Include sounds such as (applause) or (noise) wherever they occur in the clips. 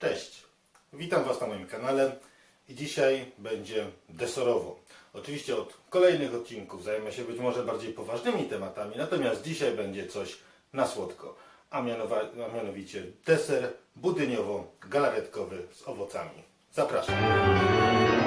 Cześć, witam Was na moim kanale i dzisiaj będzie deserowo. Oczywiście od kolejnych odcinków zajmę się być może bardziej poważnymi tematami, natomiast dzisiaj będzie coś na słodko, a, a mianowicie deser budyniowo-galaretkowy z owocami. Zapraszam.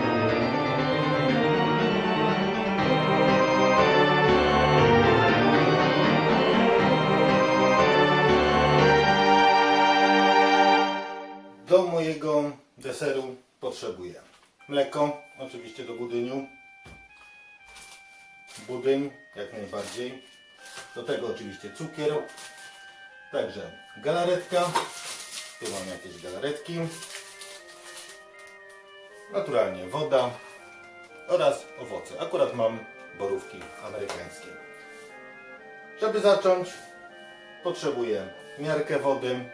Deseru potrzebuję. Mleko, oczywiście do budyniu, budyń jak najbardziej, do tego oczywiście cukier, także galaretka, tu mam jakieś galaretki, naturalnie woda oraz owoce. Akurat mam borówki amerykańskie. Żeby zacząć, potrzebuję miarkę wody,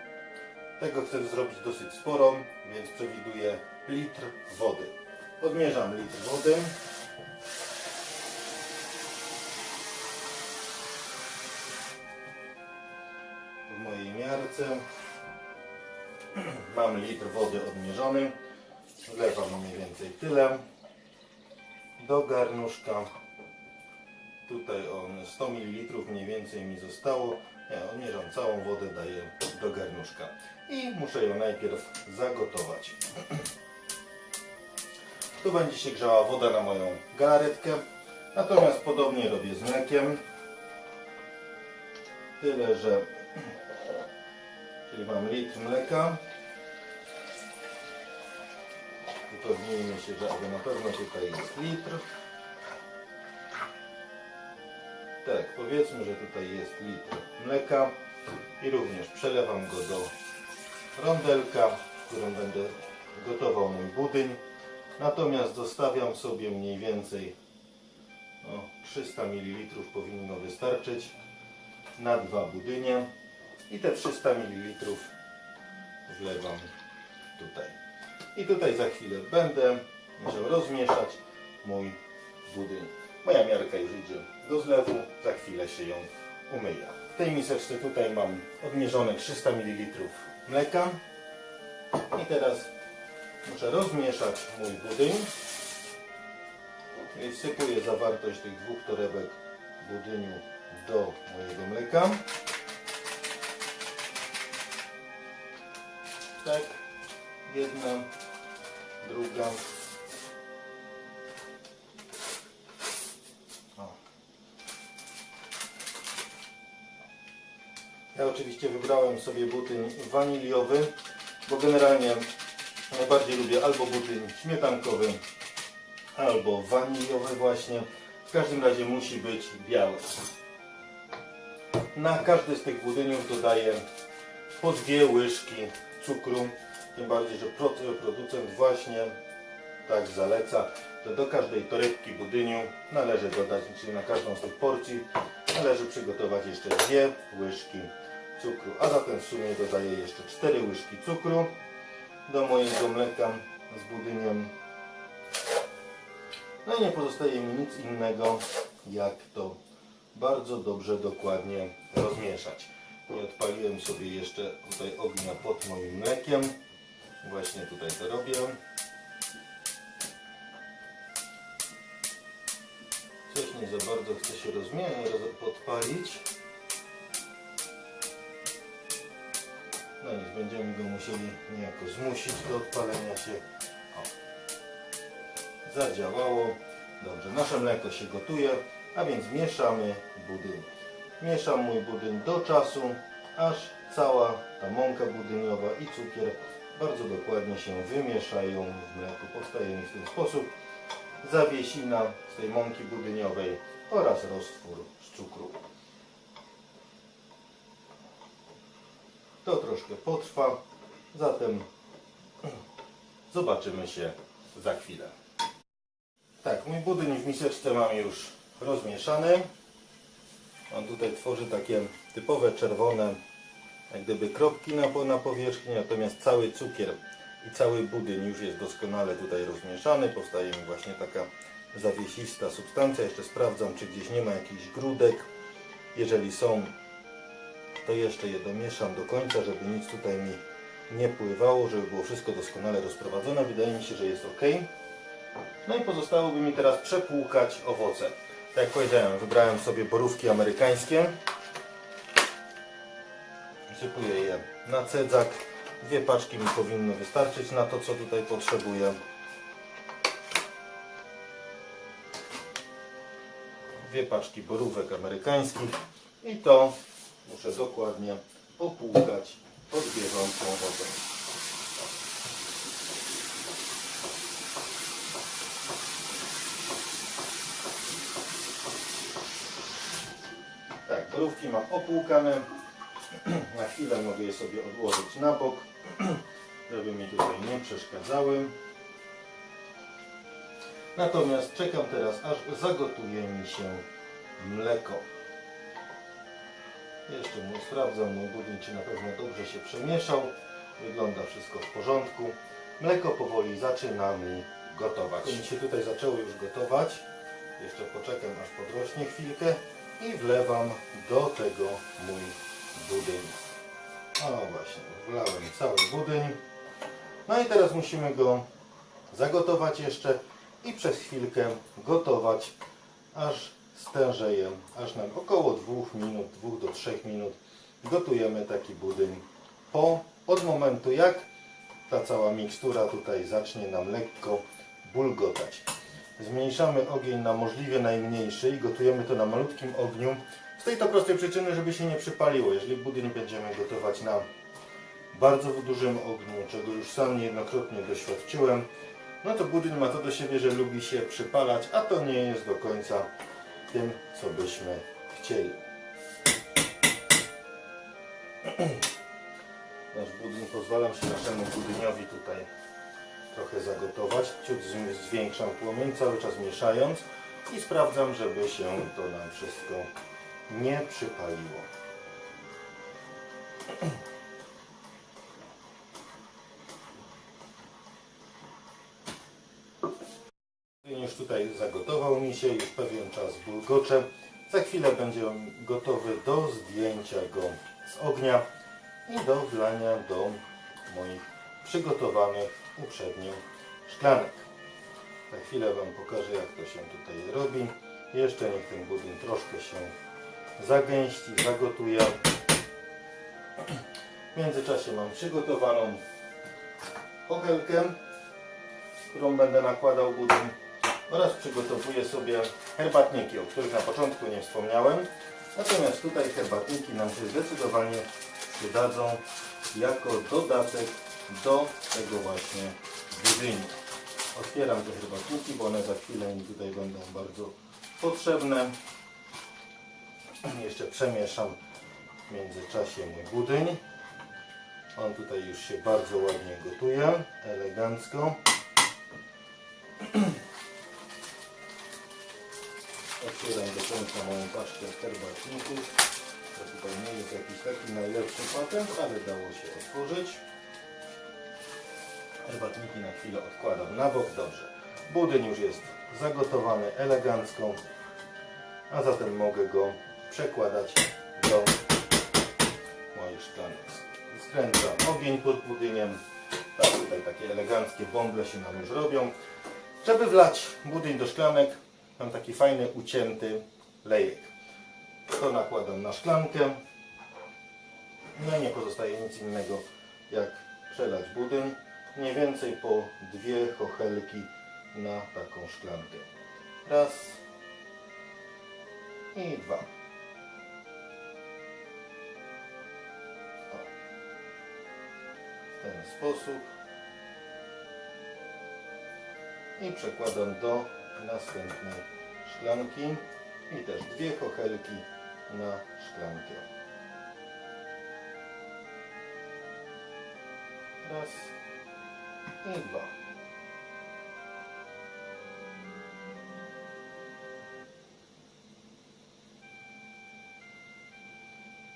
tego chcę zrobić dosyć sporo, więc przewiduję litr wody. Odmierzam litr wody. W mojej miarce (clears throat) mam litr wody odmierzony. Wlewam mniej więcej tyle. Do garnuszka. Tutaj on 100 ml mniej więcej mi zostało. Ja odmierzam całą wodę, daję do garnuszka. I muszę ją najpierw zagotować. (clears throat) Tu będzie się grzała woda na moją galaretkę. Natomiast podobnie robię z mlekiem. Tyle, że (clears throat) czyli mam litr mleka. Upewnijmy się, że na pewno tutaj jest litr. Tak, powiedzmy, że tutaj jest litr mleka i również przelewam go do rondelka, w którym będę gotował mój budyń. Natomiast zostawiam sobie mniej więcej no, 300 ml powinno wystarczyć na dwa budynie i te 300 ml wlewam tutaj. I tutaj za chwilę będę musiał rozmieszać mój budyń. Moja miarka już idzie do zlewu, za chwilę się ją umyję. Tej miseczce tutaj mam odmierzone 300 ml mleka i teraz muszę rozmieszać mój budyń. Wsypuję zawartość tych dwóch torebek budyniu do mojego mleka. Tak, jedna, druga. Ja oczywiście wybrałem sobie butyń waniliowy, bo generalnie najbardziej lubię albo butyń śmietankowy, albo waniliowy właśnie. W każdym razie musi być biały. Na każdy z tych budyniów dodaję po dwie łyżki cukru. Tym bardziej, że pro- producent właśnie tak zaleca, że do każdej torebki budyniu należy dodać, czyli na każdą z tych porcji należy przygotować jeszcze dwie łyżki cukru. A zatem w sumie dodaję jeszcze cztery łyżki cukru do mojego mleka z budyniem. No i nie pozostaje mi nic innego, jak to bardzo dobrze, dokładnie rozmieszać. Nie odpaliłem sobie jeszcze tutaj ognia pod moim mlekiem. Właśnie tutaj to robię. Coś nie za bardzo chce się rozmieniać, roz- podpalić. No będziemy go musieli niejako zmusić do odpalenia się. O. Zadziałało. Dobrze, nasze mleko się gotuje, a więc mieszamy budyń. Mieszam mój budyń do czasu, aż cała ta mąka budyniowa i cukier bardzo dokładnie się wymieszają w mleku. Powstaje mi w ten sposób zawiesina z tej mąki budyniowej oraz roztwór z cukru. To troszkę potrwa, zatem (clears throat) zobaczymy się za chwilę. Tak, mój budyń w miseczce mam już rozmieszany. On tutaj tworzy takie typowe czerwone, jak gdyby kropki na, na powierzchni, natomiast cały cukier i cały budyń już jest doskonale tutaj rozmieszany. Powstaje mi właśnie taka zawiesista substancja. Jeszcze sprawdzam, czy gdzieś nie ma jakichś grudek. Jeżeli są, to jeszcze je domieszam do końca, żeby nic tutaj mi nie pływało, żeby było wszystko doskonale rozprowadzone. Wydaje mi się, że jest ok. No i pozostałoby mi teraz przepłukać owoce. Tak jak powiedziałem, wybrałem sobie borówki amerykańskie. Sypuję je na cedzak. Dwie paczki mi powinno wystarczyć na to, co tutaj potrzebuję. Dwie paczki borówek amerykańskich i to muszę dokładnie popłukać pod bieżącą wodą. Tak, borówki mam opłukane. (clears throat) Na chwilę mogę je sobie odłożyć na bok, (clears throat) żeby mi tutaj nie przeszkadzały. Natomiast czekam teraz, aż zagotuje mi się mleko. Jeszcze mu sprawdzam mój budyń, czy na pewno dobrze się przemieszał. Wygląda wszystko w porządku. Mleko powoli zaczyna mi gotować. Mi się tutaj zaczęło już gotować. Jeszcze poczekam aż podrośnie chwilkę i wlewam do tego mój budyń. O właśnie, wlałem cały budyń. No i teraz musimy go zagotować jeszcze i przez chwilkę gotować, aż stężeje, aż nam około 2 minut, 2 do 3 minut gotujemy taki budyń po, od momentu jak ta cała mikstura tutaj zacznie nam lekko bulgotać. Zmniejszamy ogień na możliwie najmniejszy i gotujemy to na malutkim ogniu. Z tej to prostej przyczyny, żeby się nie przypaliło. Jeżeli budyń będziemy gotować na bardzo dużym ogniu, czego już sam niejednokrotnie doświadczyłem, no to budyń ma to do siebie, że lubi się przypalać, a to nie jest do końca tym, co byśmy chcieli. (clears throat) Nasz budyń pozwalam się naszemu budyniowi tutaj trochę zagotować. Ciut zwiększam płomień, cały czas mieszając i sprawdzam, żeby się to nam wszystko nie przypaliło. (clears throat) Już tutaj zagotował mi się, już pewien czas bulgocze. Za chwilę będzie on gotowy do zdjęcia go z ognia i do wlania do moich przygotowanych uprzednio szklanek. Za chwilę Wam pokażę jak to się tutaj robi. Jeszcze niech ten budyń troszkę się zagęści, zagotuje. W międzyczasie mam przygotowaną pochelkę, którą będę nakładał budyń oraz przygotowuję sobie herbatniki, o których na początku nie wspomniałem. Natomiast tutaj herbatniki nam się zdecydowanie przydadzą jako dodatek do tego właśnie budyniu. Otwieram te herbatniki, bo one za chwilę mi tutaj będą bardzo potrzebne. Jeszcze przemieszam w międzyczasie mój budyń. On tutaj już się bardzo ładnie gotuje, elegancko. (clears throat) Otwieram do końca moją paczkę herbatników. To tutaj nie jest jakiś taki najlepszy patent, ale dało się otworzyć. Herbatniki na chwilę odkładam na bok. Dobrze. Budyń już jest zagotowany elegancko, a zatem mogę go przekładać do moich szklanek. Skręcam ogień pod budyniem. Tak, tutaj takie eleganckie bąble się nam już robią. Żeby wlać budyń do szklanek, mam taki fajny ucięty lejek. To nakładam na szklankę. No i nie pozostaje nic innego jak przelać budyń. Mniej więcej po dwie chochelki na taką szklankę. Raz i dwa. W ten sposób. I przekładam do następnej szklanki. I też dwie chochelki na szklankę. Raz i dwa.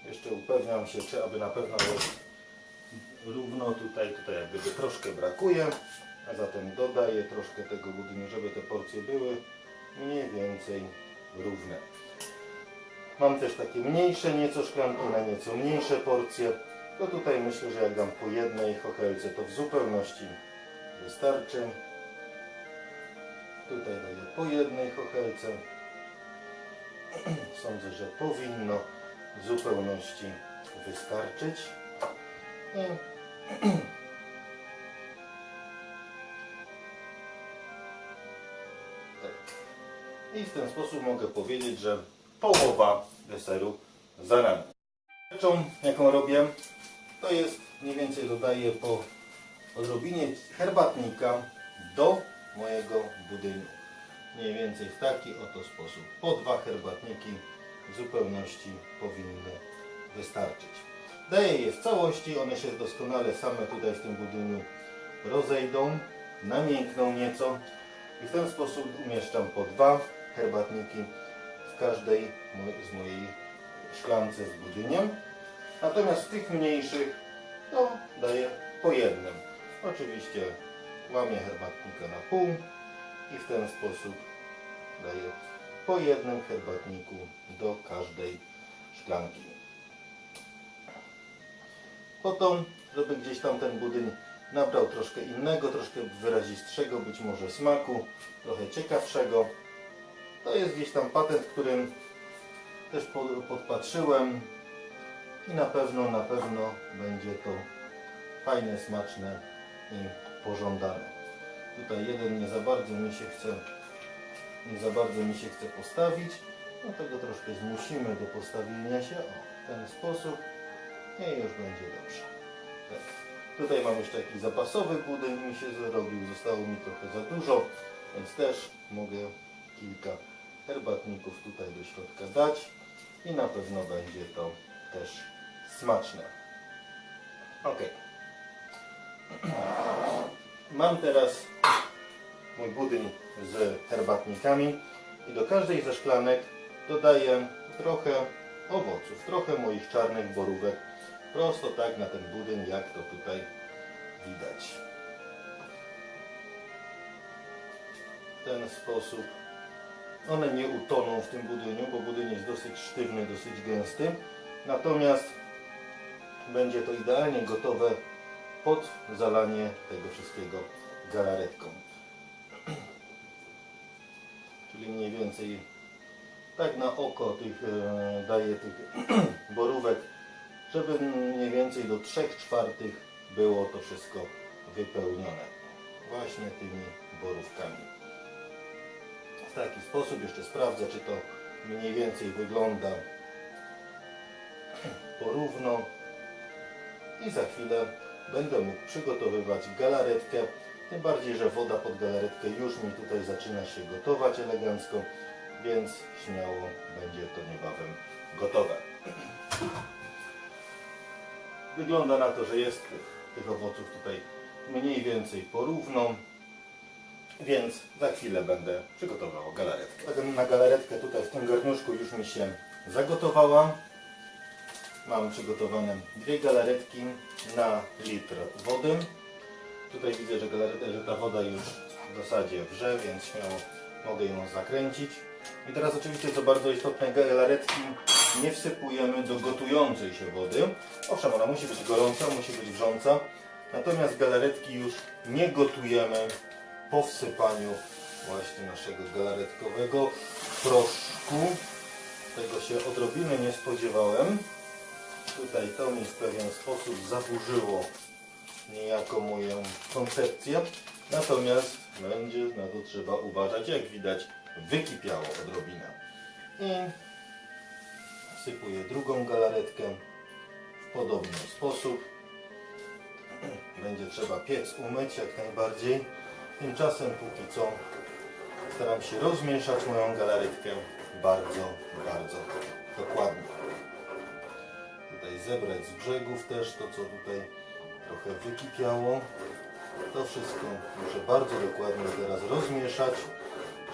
Jeszcze upewniam się, czy aby na pewno równo tutaj, tutaj jak troszkę brakuje, a zatem dodaję troszkę tego budyniu, żeby te porcje były mniej więcej równe. Mam też takie mniejsze nieco szklanki na nieco mniejsze porcje. to tutaj myślę, że jak dam po jednej chokelce, to w zupełności wystarczy. Tutaj daję po jednej chochelce. (clears throat) Sądzę, że powinno w zupełności wystarczyć. I (clears throat) I w ten sposób mogę powiedzieć, że połowa deseru za nami. Rzeczą, jaką robię, to jest mniej więcej dodaję po odrobinie herbatnika do mojego budynu. Mniej więcej w taki oto sposób. Po dwa herbatniki w zupełności powinny wystarczyć. Daję je w całości, one się doskonale same tutaj w tym budyniu rozejdą, namiękną nieco i w ten sposób umieszczam po dwa herbatniki w każdej z mojej szklance z budyniem. Natomiast w tych mniejszych to daję po jednym. Oczywiście łamię herbatnika na pół i w ten sposób daję po jednym herbatniku do każdej szklanki. Po to, żeby gdzieś tam ten budyń nabrał troszkę innego, troszkę wyrazistszego być może smaku, trochę ciekawszego. To jest gdzieś tam patent, którym też po- podpatrzyłem i na pewno, na pewno będzie to fajne, smaczne i pożądane. Tutaj jeden nie za bardzo mi się chce nie za bardzo mi się chce postawić, dlatego troszkę zmusimy do postawienia się o, w ten sposób i już będzie dobrze. Tak. Tutaj mam jeszcze jakiś zapasowy budyń mi się zrobił, zostało mi trochę za dużo, więc też mogę kilka herbatników tutaj do środka dać i na pewno będzie to też smaczne. Ok. (clears throat) Mam teraz mój budyń z herbatnikami i do każdej ze szklanek dodaję trochę owoców, trochę moich czarnych borówek, prosto tak na ten budyń, jak to tutaj widać. W ten sposób one nie utoną w tym budyniu, bo budyń jest dosyć sztywny, dosyć gęsty. Natomiast będzie to idealnie gotowe pod zalanie tego wszystkiego galaretką. (clears throat) Czyli mniej więcej tak na oko tych, e, daję tych (clears throat) borówek, żeby mniej więcej do 3 czwartych było to wszystko wypełnione właśnie tymi borówkami. W taki sposób jeszcze sprawdzę, czy to mniej więcej wygląda (clears throat) porówno i za chwilę będę mógł przygotowywać galaretkę. Tym bardziej, że woda pod galaretkę już mi tutaj zaczyna się gotować elegancko, więc śmiało będzie to niebawem gotowe. (clears throat) Wygląda na to, że jest tych, owoców tutaj mniej więcej porówno, więc za chwilę będę przygotował galaretkę. Na galaretkę tutaj w tym garnuszku już mi się zagotowała. Mam przygotowane dwie galaretki na litr wody. Tutaj widzę, że, że ta woda już w zasadzie wrze, więc śmiało mogę ją zakręcić. I teraz oczywiście co bardzo istotne, galaretki nie wsypujemy do gotującej się wody. Owszem, ona musi być gorąca, musi być wrząca. Natomiast galaretki już nie gotujemy po wsypaniu właśnie naszego galaretkowego proszku. Tego się odrobinę nie spodziewałem. Tutaj to mi w pewien sposób zaburzyło niejako moją koncepcję. Natomiast będzie na to trzeba uważać. Jak widać wykipiało odrobinę. I sypuję drugą galaretkę w podobny sposób. (clears throat) Będzie trzeba piec umyć jak najbardziej. Tymczasem póki co staram się rozmieszać moją galaretkę bardzo, bardzo dokładnie. Tutaj zebrać z brzegów też to co tutaj trochę wykipiało. To wszystko muszę bardzo dokładnie teraz rozmieszać,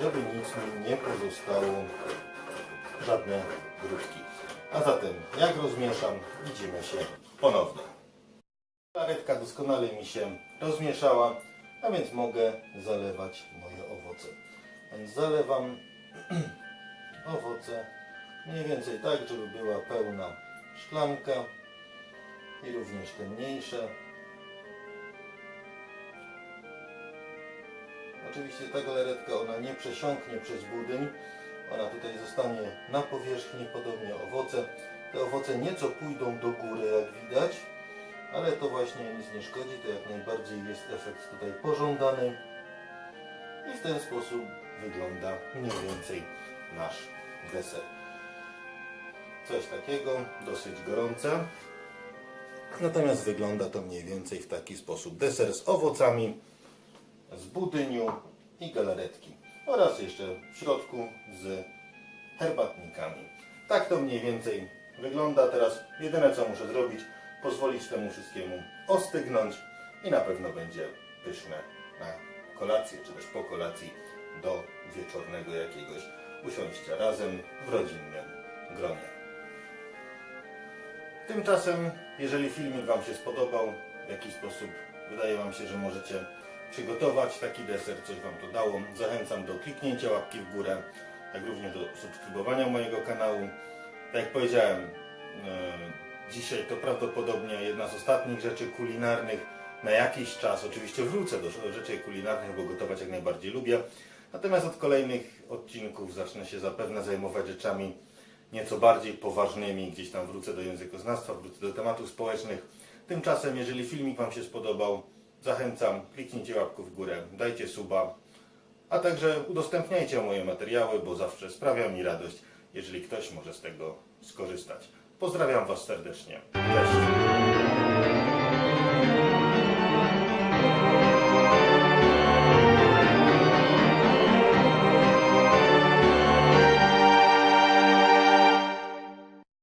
żeby nic mi nie pozostało, żadne grudki. A zatem, jak rozmieszam, widzimy się ponownie. Galaretka doskonale mi się rozmieszała, a więc mogę zalewać moje owoce. Więc zalewam (clears throat) owoce mniej więcej tak, żeby była pełna szklanka. i również te mniejsze. Oczywiście ta galaretka ona nie przesiąknie przez budyń, ona tutaj zostanie na powierzchni, podobnie owoce. Te owoce nieco pójdą do góry jak widać, ale to właśnie nic nie szkodzi, to jak najbardziej jest efekt tutaj pożądany i w ten sposób wygląda mniej więcej nasz deser. Coś takiego, dosyć gorące. Natomiast wygląda to mniej więcej w taki sposób. Deser z owocami, z budyniu i galaretki. Oraz jeszcze w środku z herbatnikami. Tak to mniej więcej wygląda. Teraz jedyne co muszę zrobić, pozwolić temu wszystkiemu ostygnąć i na pewno będzie pyszne na kolację, czy też po kolacji do wieczornego jakiegoś usiąścia razem w rodzinnym gronie. Tymczasem, jeżeli filmik Wam się spodobał, w jakiś sposób wydaje Wam się, że możecie przygotować taki deser, coś Wam to dało, zachęcam do kliknięcia łapki w górę, jak również do subskrybowania mojego kanału. Tak jak powiedziałem, e, dzisiaj to prawdopodobnie jedna z ostatnich rzeczy kulinarnych na jakiś czas. Oczywiście wrócę do rzeczy kulinarnych, bo gotować jak najbardziej lubię. Natomiast od kolejnych odcinków zacznę się zapewne zajmować rzeczami nieco bardziej poważnymi. Gdzieś tam wrócę do językoznawstwa, wrócę do tematów społecznych. Tymczasem, jeżeli filmik Wam się spodobał, zachęcam, kliknijcie łapkę w górę, dajcie suba, a także udostępniajcie moje materiały, bo zawsze sprawia mi radość, jeżeli ktoś może z tego skorzystać. Pozdrawiam Was serdecznie. Cześć!